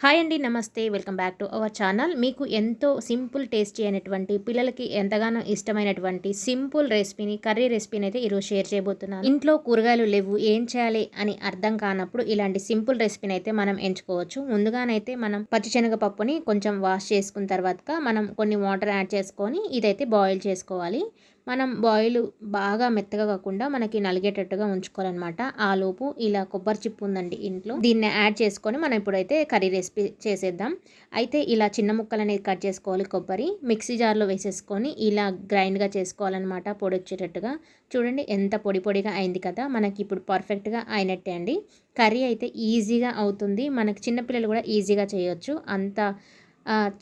Hi అండి నమస్తే. Welcome back to our channel. మీకు ఎంతో సింపుల్ టేస్టీ అయినటువంటి పిల్లలకి ఎంతగానో ఇష్టమైనటువంటి సింపుల్ రెసిపీని కర్రీ రెసిపీని అయితే ఈరోజు షేర్ చేయబోతున్నాను. ఇంట్లో కూరగాయలు లేవు ఏం చేయాలి అని అర్థం కానప్పుడు ఇలాంటి సింపుల్ రెసిపీని అయితే మనం ఎంచుకోవచ్చు. ముందుగానైతే మనం పచ్చిశనగపప్పుని కొంచెం వాష్ చేసుకున్న తర్వాత మనం కొన్ని వాటర్ యాడ్ చేసుకొని ఇదైతే బాయిల్ చేసుకోవాలి. మనం బాయిల్ బాగా మెత్తగా కాకుండా మనకి నలిగేటట్టుగా ఉంచుకోవాలన్నమాట. ఆ లోపు ఇలా కొబ్బరి చిప్పు ఉందండి ఇంట్లో. దీన్ని యాడ్ చేసుకొని మనం ఇప్పుడైతే కర్రీ రెసిపీ చేసేద్దాం. అయితే ఇలా చిన్న ముక్కలు అనేది కట్ చేసుకోవాలి కొబ్బరి. మిక్సీ జార్లో వేసేసుకొని ఇలా గ్రైండ్గా చేసుకోవాలన్నమాట పొడి వచ్చేటట్టుగా. చూడండి ఎంత పొడి పొడిగా అయింది కదా. మనకి ఇప్పుడు పర్ఫెక్ట్గా అయినట్టే అండి. కర్రీ అయితే ఈజీగా అవుతుంది. మనకి చిన్నపిల్లలు కూడా ఈజీగా చేయొచ్చు. అంత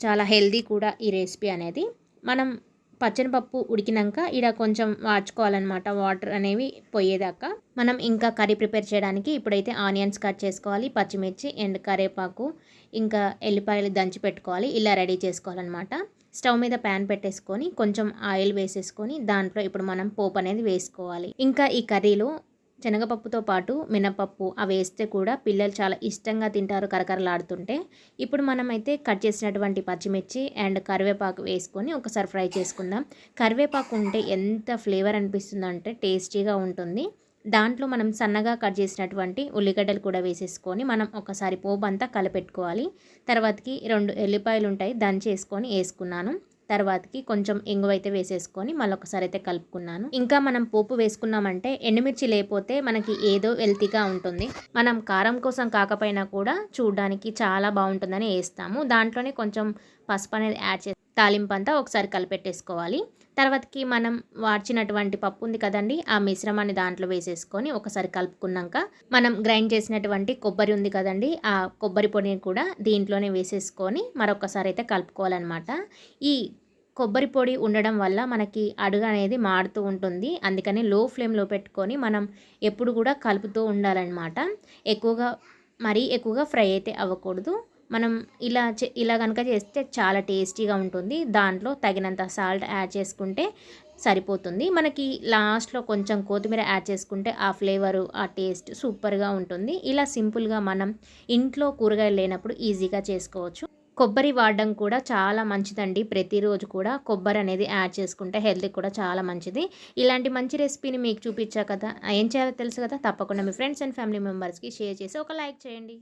చాలా హెల్దీ కూడా ఈ రెసిపీ అనేది. మనం పచ్చనిపప్పు ఉడికినాక ఇక్కడ కొంచెం వాచుకోవాలన్నమాట వాటర్ అనేవి పోయేదాకా. మనం ఇంకా కర్రీ ప్రిపేర్ చేయడానికి ఇప్పుడైతే ఆనియన్స్ కట్ చేసుకోవాలి పచ్చిమిర్చి అండ్ కరివేపాకు ఇంకా ఎల్లిపాయలు దంచి పెట్టుకోవాలి ఇలా రెడీ చేసుకోవాలన్నమాట. స్టవ్ మీద ప్యాన్ పెట్టేసుకొని కొంచెం ఆయిల్ వేసేసుకొని దాంట్లో ఇప్పుడు మనం పోపు అనేది వేసుకోవాలి. ఇంకా ఈ కర్రీలో శనగపప్పుతో పాటు మినపప్పు అవి వేస్తే కూడా పిల్లలు చాలా ఇష్టంగా తింటారు కరకరలాడుతుంటే. ఇప్పుడు మనమైతే కట్ చేసినటువంటి పచ్చిమిర్చి అండ్ కరివేపాకు వేసుకొని ఒకసారి ఫ్రై చేసుకుందాం. కరివేపాకు ఉంటే ఎంత ఫ్లేవర్ అనిపిస్తుందంటే టేస్టీగా ఉంటుంది. దాంట్లో మనం సన్నగా కట్ చేసినటువంటి ఉల్లిగడ్డలు కూడా వేసేసుకొని మనం ఒకసారి పోపు అంతా కలిపెట్టుకోవాలి. తర్వాతకి రెండు ఎల్లిపాయలు ఉంటాయి దంచేసుకొని వేసుకున్నాను. తర్వాతకి కొంచెం ఇంగువ అయితే వేసేసుకొని మళ్ళీ ఒకసారి అయితే కలుపుకున్నాను. ఇంకా మనం పోపు వేసుకున్నామంటే ఎండుమిర్చి లేకపోతే మనకి ఏదో వెల్తీగా ఉంటుంది. మనం కారం కోసం కాకపోయినా కూడా చూడడానికి చాలా బాగుంటుందని వేస్తాము. దాంట్లోనే కొంచెం పసుపు అనేది యాడ్ చేసి తాలింపు అంతా ఒకసారి కలిపెట్టేసుకోవాలి. తర్వాతకి మనం వాడ్చినటువంటి పప్పు ఉంది కదండి ఆ మిశ్రమాన్ని దాంట్లో వేసేసుకొని ఒకసారి కలుపుకున్నాక మనం గ్రైండ్ చేసినటువంటి కొబ్బరి ఉంది కదండి ఆ కొబ్బరి పొడిని కూడా దీంట్లోనే వేసేసుకొని మరొకసారి అయితే కలుపుకోవాలన్నమాట. ఈ కొబ్బరి పొడి ఉండడం వల్ల మనకి అడుగు అనేది మాడుతూ ఉంటుంది. అందుకని లో ఫ్లేమ్లో పెట్టుకొని మనం ఎప్పుడు కూడా కలుపుతూ ఉండాలన్నమాట. ఎక్కువగా మరీ ఎక్కువగా ఫ్రై అయితే అవ్వకూడదు. మనం ఇలా ఇలా కనుక చేస్తే చాలా టేస్టీగా ఉంటుంది. దాంట్లో తగినంత సాల్ట్ యాడ్ చేసుకుంటే సరిపోతుంది. మనకి లాస్ట్లో కొంచెం కొత్తిమీర యాడ్ చేసుకుంటే ఆ ఫ్లేవరు ఆ టేస్ట్ సూపర్గా ఉంటుంది. ఇలా సింపుల్గా మనం ఇంట్లో కూరగాయలు లేనప్పుడు ఈజీగా చేసుకోవచ్చు. కొబ్బరి వాడడం కూడా చాలా మంచిదండి. ప్రతిరోజు కూడా కొబ్బరి అనేది యాడ్ చేసుకుంటే హెల్త్ కూడా చాలా మంచిది. ఇలాంటి మంచి రెసిపీని మీకు చూపించా కదా ఏం చేయాలో తెలుసు కదా? తప్పకుండా మీ ఫ్రెండ్స్ అండ్ ఫ్యామిలీ మెంబర్స్కి షేర్ చేసి ఒక లైక్ చేయండి.